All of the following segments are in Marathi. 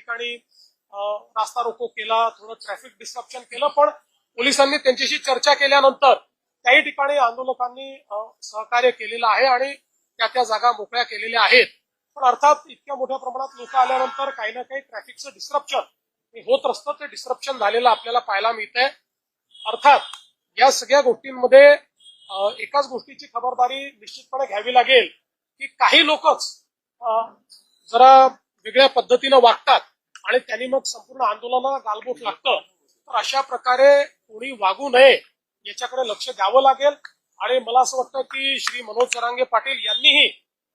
ठिकाणी रास्ता रोको केला थोडं ट्रॅफिक डिस्ट्रप्शन केलं पण पोलिसांनी त्यांच्याशी चर्चा केल्यानंतर त्याही ठिकाणी आंदोलकांनी सहकार्य केलेलं आहे आणि त्या त्या जागा मोकळ्या केलेल्या आहेत. पण अर्थात इतक्या मोठ्या प्रमाणात लोक आल्यानंतर काही ना काही ट्रॅफिकचं डिस्ट्रप्शन होत असतं. ते डिस्ट्रप्शन झालेलं आपल्याला पाहायला मिळतंय. अर्थात या सगळ्या गोष्टींमध्ये एकाच गोष्टीची खबरदारी निश्चितपणे घ्यावी लागेल की काही लोकच जरा वेगळ्या पद्धतीनं वागतात. आणि त्यांनी मग संपूर्ण आंदोलनाला गालबोट लागतं. तर अशा प्रकारे कोणी वागू नये याच्याकडे लक्ष द्यावं लागेल. आणि मला असं वाटतं की श्री मनोज जरांगे पाटील यांनीही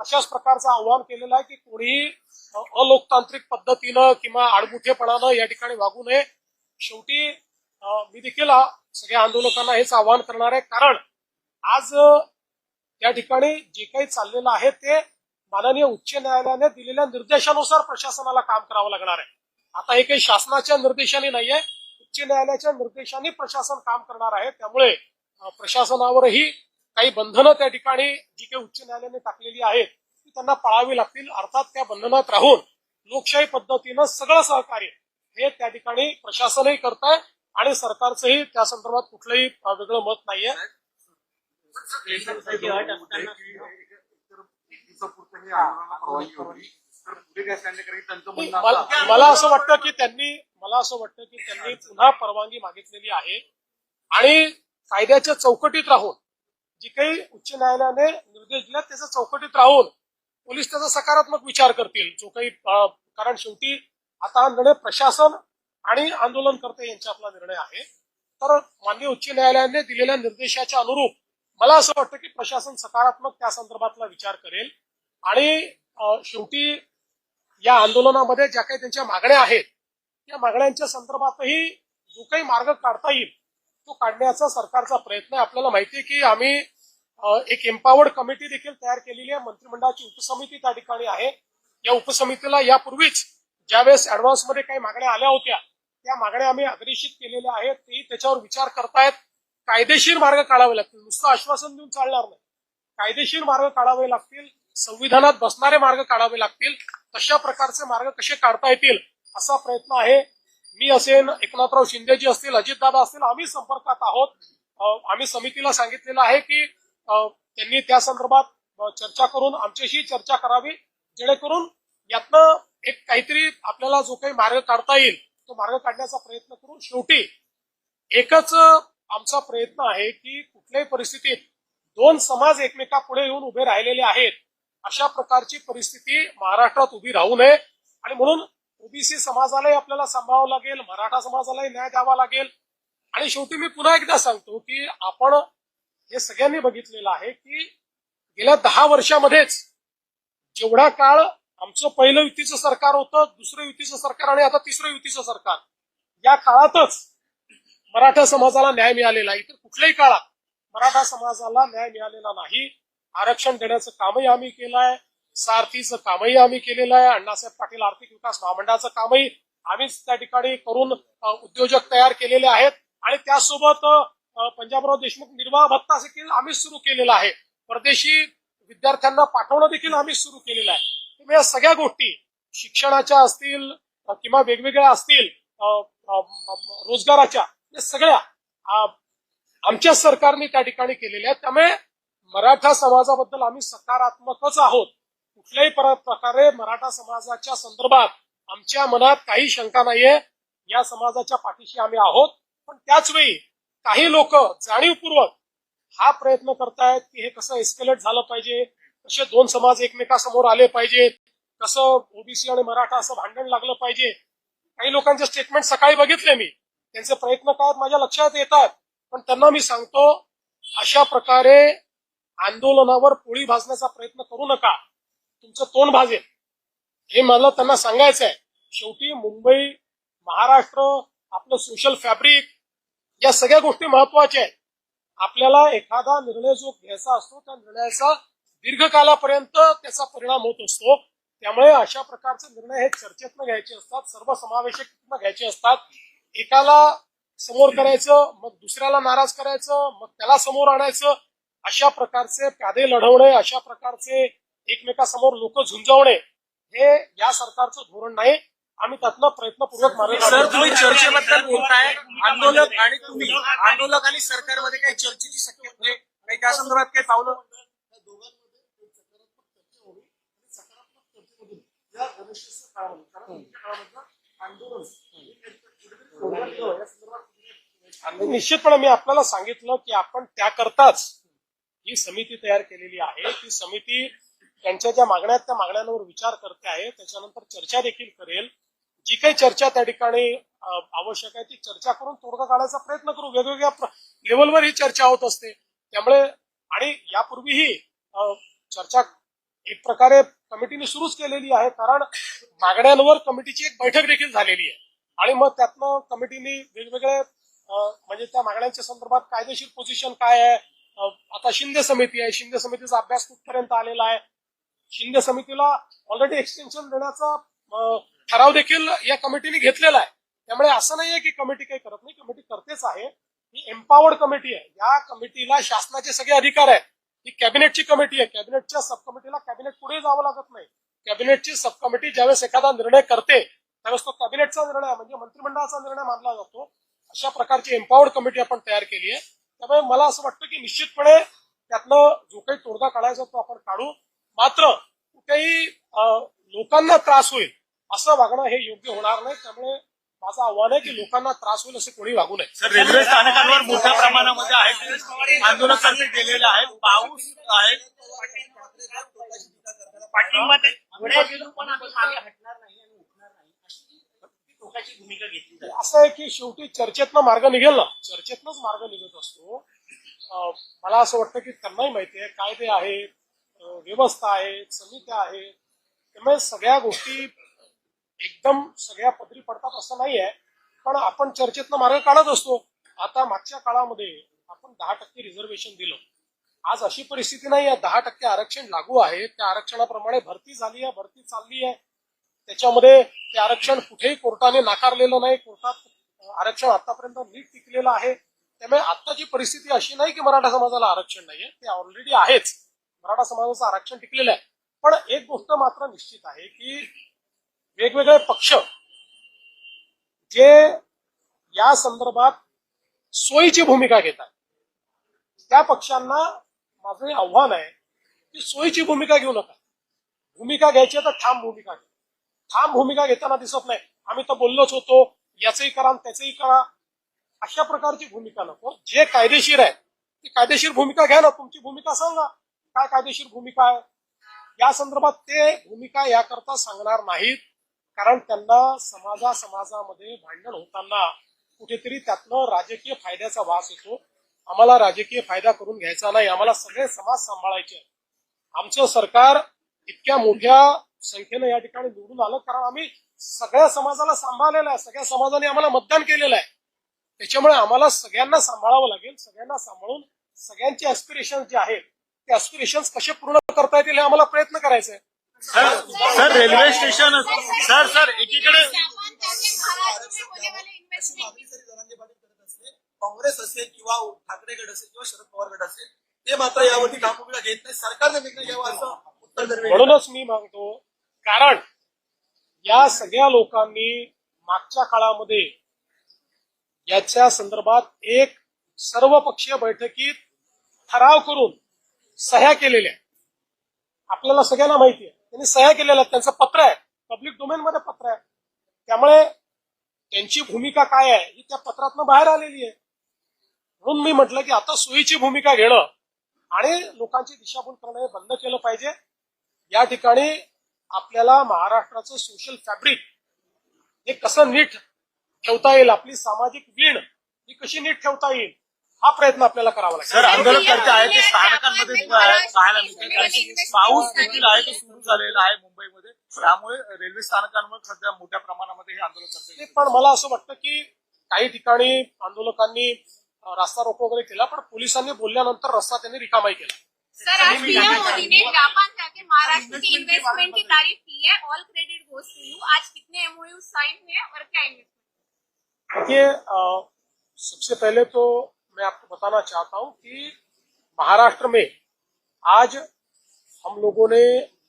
तशाच प्रकारचं आव्हान केलेलं आहे की कोणीही अलोकतांत्रिक पद्धतीनं किंवा आडमुठेपणानं या ठिकाणी वागू नये. शेवटी मी देखील सगळ्या आंदोलकांना हेच आवाहन करणार आहे. कारण आज या त्या ठिकाणी जे काही चाललेलं आहे ते माननीय उच्च न्यायालयाने दिलेल्या निर्देशानुसार प्रशासनाला काम करावं लागणार आहे. आता हे काही शासनाच्या निर्देशाने नाहीये उच्च न्यायालयाच्या निर्देशाने प्रशासन काम करणार आहे त्यामुळे प्रशासनावरही काही बंधनं त्या ठिकाणी जी काही उच्च न्यायालयाने टाकलेली आहेत ती त्यांना पाळावी लागतील अर्थात त्या बंधनात राहून लोकशाही पद्धतीनं सगळं सहकार्य हे त्या ठिकाणी प्रशासनही करत आहे आणि सरकारचंही त्या संदर्भात कुठलंही वेगळं मत नाहीये परवानगी होती मला असं वाटतं की त्यांनी मला असं वाटतं की त्यांनी पुन्हा परवानगी मागितलेली आहे. आणि कायद्याच्या चौकटीत राहून जी काही उच्च न्यायालयाने निर्देश दिले त्याच्या चौकटीत राहून पोलीस त्याचा सकारात्मक विचार करतील. जो काही कारण शेवटी आता हा निर्णय प्रशासन आणि आंदोलनकर्ते यांच्यातला निर्णय आहे. तर माननीय उच्च न्यायालयाने दिलेल्या निर्देशाच्या अनुरूप मला असं वाटतं की प्रशासन सकारात्मक त्या संदर्भातला विचार करेल. आणि शेवटी या आंदोलनामध्ये ज्या काही त्यांच्या मागण्या आहेत त्या मागण्यांच्या संदर्भातही जो काही मार्ग काढता येईल तो काढण्याचा सरकारचा प्रयत्न आहे. आपल्याला माहिती आहे की आम्ही एक एम्पावर्ड कमिटी देखील तयार केलेली आहे. मंत्रिमंडळाची उपसमिती त्या ठिकाणी आहे. या उपसमितीला यापूर्वीच ज्यावेळेस ऍडव्हान्समध्ये काही मागण्या आल्या होत्या त्या मागण्या आम्ही अग्रेषित केलेल्या आहेत. तेही त्याच्यावर विचार करतायत. कायदेशीर मार्ग काढावे लागतील. नुसतं आश्वासन देऊन चालणार नाही. कायदेशीर मार्ग काढावे लागतील. संविधानात बसणारे मार्ग काढावे लागतील. तशा प्रकारचे मार्ग कसे काढता येतील असा प्रयत्न आहे. मी असेल एकनाथराव शिंदेजी असतील अजितदादा असतील आम्ही संपर्कात आहोत. आम्ही समितीला सांगितलेलं आहे की त्यांनी त्या संदर्भात चर्चा करून आमच्याशी चर्चा करावी जेणेकरून यातनं एक काहीतरी आपल्याला जो काही मार्ग काढता येईल तो मार्ग काढण्याचा प्रयत्न करून शेवटी एकच आमचा प्रयत्न आहे की कुठल्याही परिस्थितीत दोन समाज एकमेकापुढे येऊन उभे राहिलेले आहेत. अशा प्रकारची परिस्थिती महाराष्ट्रात उभी राहू नये. आणि म्हणून ओबीसी समाजालाही आपल्याला सांभाळावं लागेल मराठा समाजालाही न्याय द्यावा लागेल. आणि शेवटी मी पुन्हा एकदा सांगतो की आपण हे सगळ्यांनी बघितलेलं आहे की गेल्या दहा वर्षामध्येच जेवढा काळ आमचं पहिलं युतीचं सरकार होतं दुसरं युतीचं सरकार आणि आता तिसरं युतीचं सरकार या काळातच मराठा समाजाला न्याय मिळालेला आहे. इतर कुठल्याही काळात मराठा समाजाला न्याय मिळालेला नाही. आरक्षण देण्याचं कामही आम्ही केलं आहे. सारथीचं कामही आम्ही केलेलं आहे. अण्णासाहेब पाटील आर्थिक विकास महामंडळाचं कामही आम्हीच त्या ठिकाणी करून उद्योजक तयार केलेले आहेत. आणि त्यासोबत पंजाबराव देशमुख निर्वाह भत्ता देखील आम्ही सुरू केलेला आहे. परदेशी विद्यार्थ्यांना पाठवणं देखील आम्ही सुरू केलेलं आहे. या सगळ्या गोष्टी शिक्षणाच्या असतील किंवा वेगवेगळ्या असतील रोजगाराच्या या सगळ्या आमच्या सरकारने त्या ठिकाणी केलेल्या आहेत. त्यामुळे मराठा समाजाबद्दल आम्ही सकारात्मकच आहोत. कुठल्याही पर- प्रकारे मराठा समाजाच्या संदर्भात आमच्या मनात काही शंका नाहीये. या समाजाच्या पाठीशी आम्ही आहोत. पण त्याच वेळी काही लोक जाणीवपूर्वक हा प्रयत्न करतायत की हे कसं एस्केलेट झालं पाहिजे कसे दोन समाज एकमेकासमोर आले पाहिजेत कसं ओबीसी आणि मराठा असं भांडण लागलं पाहिजे. काही लोकांचे स्टेटमेंट सकाळी बघितले मी. त्यांचे प्रयत्न काय माझ्या लक्षात येतात. पण त्यांना मी सांगतो अशा प्रकारे आंदोलनावर पोळी भाजण्याचा प्रयत्न करू नका. तुमचं तोंड भाजेल. हे मला त्यांना सांगायचं आहे शेवटी मुंबई महाराष्ट्र आपलं सोशल फॅब्रिक या सगळ्या गोष्टी महत्त्वाच्या आहेत. आपल्याला एखादा निर्णय जो घ्यायचा असतो त्या निर्णयाचा दीर्घकालापर्यंत त्याचा परिणाम होत असतो. त्यामुळे अशा प्रकारचे निर्णय हे चर्चेतनं घ्यायचे असतात सर्वसमावेशक घ्यायचे असतात. एकाला समोर करायचं मग दुसऱ्याला नाराज करायचं मग त्याला समोर आणायचं अशा प्रकारचे प्यादे लढवणे अशा प्रकारचे एकमेकासमोर लोक झुंजवणे हे या सरकारचं धोरण नाही. आम्ही त्यातनं प्रयत्नपूर्वक मार्ग सर. तुम्ही चर्चेबद्दल बोलताय. आंदोलक आणि तुम्ही. आंदोलक आणि सरकारमध्ये काही चर्चेची शक्यता काही त्या संदर्भात काही पावलं? निश्चितपणे मी आपल्याला सांगितलं की आपण त्याकरताच ही समिती तयार केलेली आहे ती समिती त्यांच्या ज्या मागण्या आहेत त्या मागण्यांवर विचार करते आहे. त्याच्यानंतर चर्चा देखील करेल. जी काही चर्चा त्या ठिकाणी आवश्यक आहे ती चर्चा करून तोडगा काढायचा प्रयत्न करू. वेगवेगळ्या प्र- लेवलवर ही चर्चा होत असते. त्यामुळे आणि यापूर्वीही चर्चा एक प्रकारे कमिटीने सुरूच केलेली आहे. कारण मागण्यांवर कमिटीची एक बैठक देखील झालेली आहे. आणि मग त्यातनं कमिटीने वेगवेगळे म्हणजे त्या मागण्यांच्या संदर्भात कायदेशीर पोझिशन काय आहे? आता शिंदे समिती आहे. शिंदे समितीचा अभ्यास कुठपर्यंत आलेला आहे? शिंदे समितीला ऑलरेडी एक्सटेन्शन देण्याचा ठराव देखील या कमिटीने घेतलेला आहे. त्यामुळे असं नाहीये की कमिटी काही करत नाही. कमिटी करतेच आहे. ही एम्पावर्ड कमिटी आहे. या कमिटीला शासनाचे सगळे अधिकार आहेत. ही कॅबिनेटची कमिटी आहे. कॅबिनेटच्या सब कमिटीला कॅबिनेट पुढे जावं लागत नाही. कॅबिनेटची सब कमिटी ज्यावेळेस एखादा निर्णय करते त्यावेळेस तो कॅबिनेटचा निर्णय म्हणजे मंत्रिमंडळाचा निर्णय मानला जातो. अशा प्रकारची एम्पावर्ड कमिटी आपण तयार केली आहे. त्यामुळे मला असं वाटतं की निश्चितपणे त्यातनं जो काही तोडगा काढायचा तो आपण काढू मात्र कुठेही लोकांना त्रास होईल असं वागणं हे योग्य होणार नाही त्यामुळे माझं आव्हान आहे की लोकांना त्रास होईल असं कोणी वागू नये सर रेल्वे स्थानकांवर मोठ्या प्रमाणामध्ये आहे आंदोलकांनी गेलेले आहे पाऊस आहे पाठिंबा ते पुढे गेलो पण आम्ही मागे हटणार नाही आणि उठणार नाही अशी ती टोकाची भूमिका घेतली जाते. असं आहे की शेवटी चर्चेतनं मार्ग निघेल ना. चर्चेतनच मार्ग निघत असतो. मला असं वाटतं की त्यांनाही माहिती आहे कायदे आहेत व्यवस्था आहे समित्या आहेत. त्यामुळे सगळ्या गोष्टी एकदम सगळ्या पदरी पडतात असं नाही आहे पण आपण चर्चेतनं मार्ग काढत असतो. आता मागच्या काळामध्ये आपण दहा टक्के रिझर्वेशन दिलं. आज अशी परिस्थिती नाही आहे दहा टक्के आरक्षण लागू आहे. त्या आरक्षणाप्रमाणे भरती झाली आहे भरती चालली आहे त्याच्यामध्ये ते आरक्षण कुठेही कोर्टाने नाकारलेलं नाही. कोर्टात आरक्षण आतापर्यंत नीट टिकलेलं आहे. त्यामुळे आत्ताची परिस्थिती अशी नाही की मराठा समाजाला आरक्षण नाहीये ते ऑलरेडी आहेच. मराठा समाजाचं आरक्षण टिकलेलं आहे. पण एक गोष्ट मात्र निश्चित आहे की वेगवेगळे पक्ष जे या संदर्भात सोयीची भूमिका घेत आहेत त्या पक्षांना माझं हे आव्हान आहे की सोयीची भूमिका घेऊ नका. भूमिका घ्यायची तर ठाम भूमिका घ्या. ठाम भूमिका घेताना दिसत नाही. आम्ही तर बोललोच होतो याचंही करा आणि त्याचंही करा. अशा प्रकारची भूमिका नको. जे कायदेशीर आहे ती कायदेशीर भूमिका घ्या ना. तुमची भूमिका सांगा. काय कायदेशीर भूमिका आहे? या संदर्भात ते भूमिका याकरता सांगणार नाहीत. कारण त्यांना समाजा समाजामध्ये भांडण होताना कुठेतरी त्यातनं राजकीय फायद्याचा वास येतो. आम्हाला राजकीय फायदा करून घ्यायचा नाही. आम्हाला सगळे समाज सांभाळायचे आमचं सरकार इतक्या मोठ्या संख्येनं या ठिकाणी निवडून आलं. कारण आम्ही सगळ्या समाजाला सांभाळलेलं आहे. सगळ्या समाजाने आम्हाला मतदान केलेलं आहे. त्याच्यामुळे आम्हाला सगळ्यांना सांभाळावं लागेल. सगळ्यांना सांभाळून सगळ्यांचे ऍस्पिरेशन जे आहेत ते ऍस्पिरेशन कसे पूर्ण करता येतील हे आम्हाला प्रयत्न करायचे आहे. Sir sir railway station sir sir एकीकडे काँग्रेस असेल किंवा ठाकरे गट असेल किंवा शरद पवार गट असेल ते मात्र यावरती ठामभूमिका घेत नाही सरकारने निर्णय घ्यावा असं म्हणूनच मी मागतो कारण या सगळ्या लोकांनी मागच्या काळामध्ये याच्या संदर्भात एक सर्वपक्षीय बैठकीत ठराव करून सह्या केलेल्या आपल्याला सगळ्यांना माहिती आहे. त्यांनी सह्या केलेल्या त्यांचं पत्र आहे. पब्लिक डोमेन मध्ये पत्र आहे. त्यामुळे त्यांची भूमिका काय आहे ही त्या पत्रातनं बाहेर आलेली आहे. म्हणून मी म्हटलं की आता सोयीची भूमिका घेणं आणि लोकांची दिशाभूल करणं हे बंद केलं पाहिजे. या ठिकाणी आपल्याला महाराष्ट्राचं सोशल फॅब्रिक हे कसं नीट ठेवता येईल आपली सामाजिक वीण ही कशी नीट ठेवता येईल हा प्रयत्न आपल्याला करावा लागेल. सर आंदोलन करते आहे ते स्थानकांमध्ये पाहायला मिळते. कारण की पाऊस देखील आहे तो सुरू झालेला आहे मुंबईमध्ये. त्यामुळे रेल्वे स्थानकांवर सध्या मोठ्या प्रमाणामध्ये हे आंदोलन करते पण मला असं वाटतं की काही ठिकाणी आंदोलकांनी रास्ता रोको वगैरे केला पण पोलिसांनी बोलल्यानंतर रस्ता त्यांनी रिकामाई केला. सर आज पीएम मोदी ने जापान जाके महाराष्ट्र की इन्वेस्टमेंट की तारीफ़ की है। All credit goes to you आज कितने एमओयू साइन हुए और क्या इन्वेस्टमेंट देखिए सबसे पहले तो मैं आपको बताना चाहता हूँ कि महाराष्ट्र में आज हम लोगों ने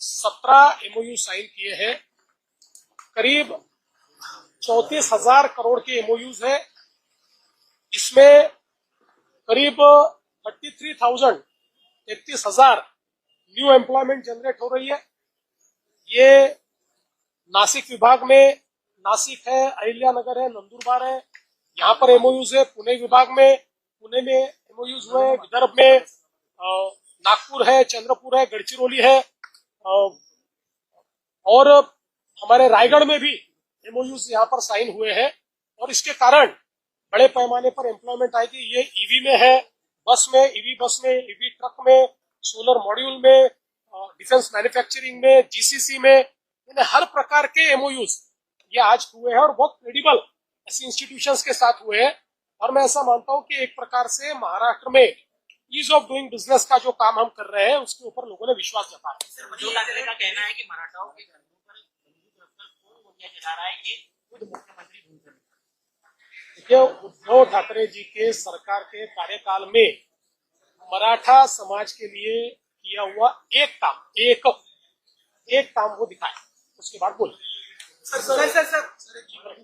सत्रह एमओयू साइन किए हैं। करीब चौतीस हज़ार करोड़ के एमओयूज है। इसमें करीब थर्टी थ्री थाउज़ेंड तैतीस हज़ार न्यू एम्प्लॉयमेंट जनरेट हो रही है। ये नासिक विभाग में, नासिक है अहिल्यानगर है, नंदुरबार है, यहाँ पर एमओयूज है, पुणे विभाग में, पुणे में एमओयूज हुए, विदर्भ में नागपुर है, चंद्रपुर है गढ़चिरौली है और हमारे रायगढ़ में भी एमओयूज यहाँ पर साइन हुए हैं, और इसके कारण बड़े पैमाने पर एम्प्लॉयमेंट आएगी। ये ईवी में है बस में ईवी बस में ईवी ट्रक में सोलर मॉड्यूल में डिफेंस मैन्युफैक्चरिंग में जीसीसी में यानी हर प्रकार के एमओयूज ये आज हुए हैं और बहुत क्रेडिबल ऐसे इंस्टीट्यूशंस के साथ हुए हैं। और मैं ऐसा मानता हूँ कि एक प्रकार से महाराष्ट्र में ईज ऑफ़ डूइंग बिज़नेस का जो काम हम कर रहे हैं, उसके ऊपर लोगों ने विश्वास जताया। ठाकरे का कहना है कि मराठाओं के बोलिया रहा है? ये खुद मुख्यमंत्री देखिए उद्धव ठाकरे जी के सरकार के कार्यकाल में मराठा समाज के लिए किया हुआ एक काम एक एक काम वो दिखाए उसके बाद बोले। Sir sir sir sir.